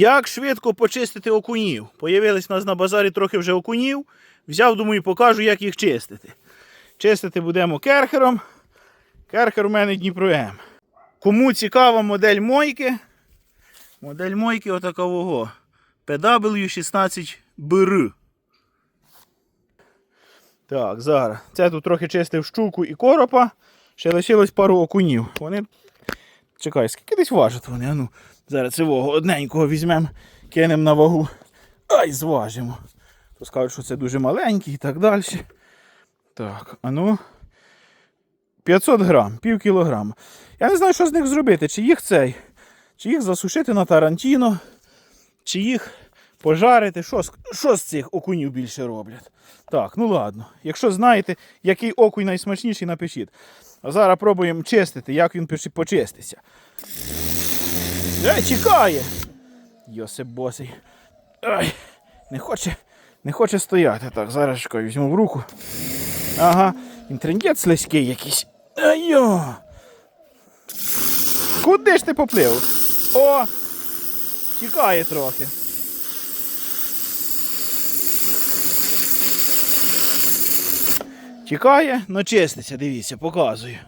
Як швидко почистити окунів? Появились у нас на базарі трохи вже окунів. Взяв, думаю, покажу, як їх чистити. Чистити будемо керхером. Керхер у мене Дніпро М. Кому цікава модель мойки, модель мойки отакового. PW16BR. Так, зараз. Це тут трохи чистив щуку і коропа. Ще лишилось пару окунів. Вони. Чекай, скільки десь важать вони? Ну, зараз цього одненького візьмемо, кинемо на вагу. Ай, зважимо. То скажуть, що це дуже маленький і так далі. Так, а ну. 500 грам, пів кілограма. Я не знаю, що з них зробити. Чи їх цей, чи їх засушити на тарантіно, чи їх пожарити. Що, з- що з цих окунів більше роблять? Так, ну ладно. Якщо знаєте, який окунь найсмачніший, напишіть. А зараз пробуємо чистити, як він почиститься. Ей, чекає! Йосип босий. Ай, не хоче, не хоче стояти. Так, зараз чекай, візьму в руку. Ага, інтрендець слизький якийсь. Айо! Куди ж ти поплив? О! Тікає трохи. Тікає, но чиститься, дивіться, показую.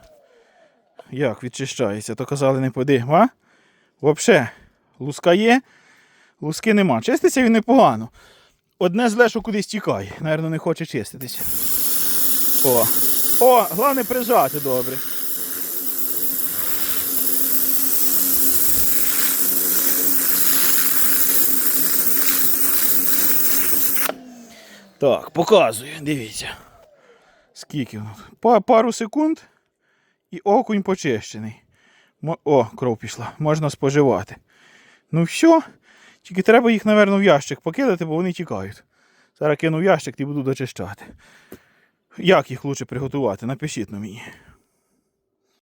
Як відчищається, то казали не поди, а? Вообще, луска є, луски нема. Чиститься він непогано. Одне зле, що кудись тікає. Наверно, не хоче чиститися. О, о, головне прижати добре. Так, показую, дивіться. Скільки Пару секунд і окунь почищений. О, кров пішла. Можна споживати. Ну все. Тільки треба їх, напевно, в ящик покидати, бо вони тікають. Зараз кину в ящик і буду дочищати. Як їх краще приготувати? Напишіть на мені.